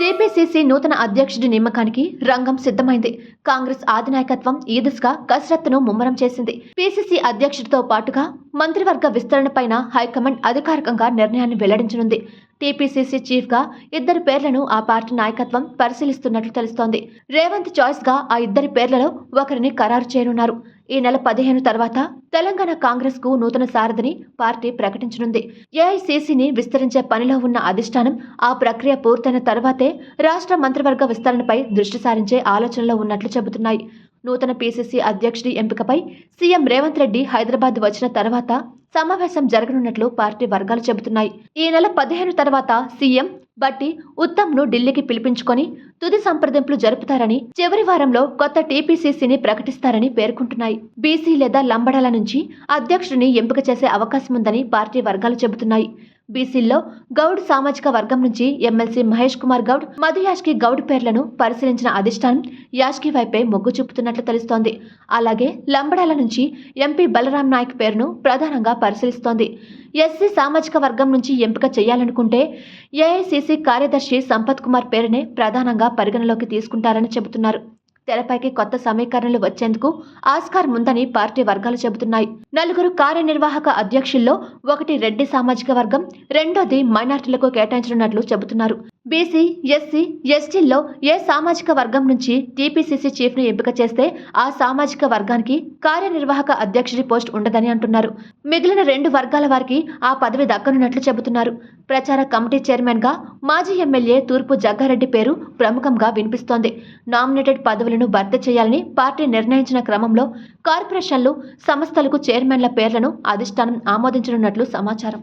TPCC నూతన అధ్యక్షుడి నియామకానికి రంగం సిద్ధమైంది. కాంగ్రెస్ ఆధినాయకత్వం ఈ దిశగా కసరత్తును ముమ్మరం చేసింది. పీసీసీ అధ్యక్షుడితో పాటుగా మంత్రివర్గ విస్తరణపైన హైకమాండ్ అధికారికంగా నిర్ణయాన్ని వెల్లడించనుంది. టీపీసీసీ చీఫ్గా ఇద్దరి పేర్లను ఆ పార్టీ నాయకత్వం పరిశీలిస్తున్నట్లు తెలుస్తోంది. రేవంత్ చాయిస్గా ఆ ఇద్దరి పేర్లలో ఒకరిని ఖరారు చేయనున్నారు. ఈ నెల పదిహేను తర్వాత తెలంగాణ కాంగ్రెస్కు నూతన సారథిని పార్టీ ప్రకటించనుంది. ఏఐసీసీని విస్తరించే పనిలో ఉన్న అధిష్టానం ఆ ప్రక్రియ పూర్తయిన తర్వాతే రాష్ట్ర మంత్రివర్గ విస్తరణపై దృష్టి సారించే ఆలోచనలో ఉన్నట్లు చెబుతున్నాయి. నూతన పీసీసీ అధ్యక్షుడి ఎంపికపై సీఎం రేవంత్ రెడ్డి హైదరాబాద్ వచ్చిన తర్వాత సమావేశం జరగనున్నట్లు పార్టీ వర్గాలు చెబుతున్నాయి. ఈ నెల పదిహేను తర్వాత సీఎం బట్టి ఉత్తమ్ను ఢిల్లీకి పిలిపించుకొని తుది సంప్రదింపులు జరుపుతారని చివరి వారంలో కొత్త టీపీసీసీని ప్రకటిస్తారని పేర్కొంటున్నాయి. బీసీ లేదా లంబడాల నుంచి అధ్యక్షుడిని ఎంపిక చేసే అవకాశం ఉందని పార్టీ వర్గాలు చెబుతున్నాయి. బీసీల్లో గౌడ్ సామాజిక వర్గం నుంచి ఎమ్మెల్సీ మహేష్ కుమార్ గౌడ్ మధు యాష్కి గౌడ్ పేర్లను పరిశీలించిన అధిష్టానం యాష్కి వైపే మొగ్గు చూపుతున్నట్లు తెలుస్తోంది. అలాగే లంబడాల నుంచి ఎంపీ బలరాం నాయక్ పేరును ప్రధానంగా పరిశీలిస్తోంది. ఎస్సీ సామాజిక వర్గం నుంచి ఎంపిక చేయాలనుకుంటే ఏఐసిసి కార్యదర్శి సంపత్ కుమార్ పేరునే ప్రధానంగా పరిగణలోకి తీసుకుంటారని చెబుతున్నారు. తెరపైకి కొత్త సమీకరణలు వచ్చేందుకు ఆస్కార్ ఉందని పార్టీ వర్గాలు చెబుతున్నాయి. నలుగురు కార్యనిర్వాహక అధ్యక్షుల్లో ఒకటి రెడ్డి సామాజిక వర్గం రెండోది మైనార్టీలకు కేటాయించనున్నట్లు చెబుతున్నారు. బీసీ ఎస్సీ ఎస్టీల్లో ఏ సామాజిక వర్గం నుంచి టీపీసీసీ చీఫ్ను ఎంపిక చేస్తే ఆ సామాజిక వర్గానికి కార్యనిర్వాహక అధ్యక్షుడి పోస్ట్ ఉండదని అంటున్నారు. మిగిలిన రెండు వర్గాల వారికి ఆ పదవి దక్కనున్నట్లు చెబుతున్నారు. ప్రచార కమిటీ చైర్మన్గా మాజీ ఎమ్మెల్యే తూర్పు జగ్గారెడ్డి పేరు ప్రముఖంగా వినిపిస్తోంది. నామినేటెడ్ పదవులను భర్తీ చేయాలని పార్టీ నిర్ణయించిన క్రమంలో కార్పొరేషన్లు సంస్థలకు చైర్మన్ల పేర్లను అధిష్టానం ఆమోదించనున్నట్లు సమాచారం.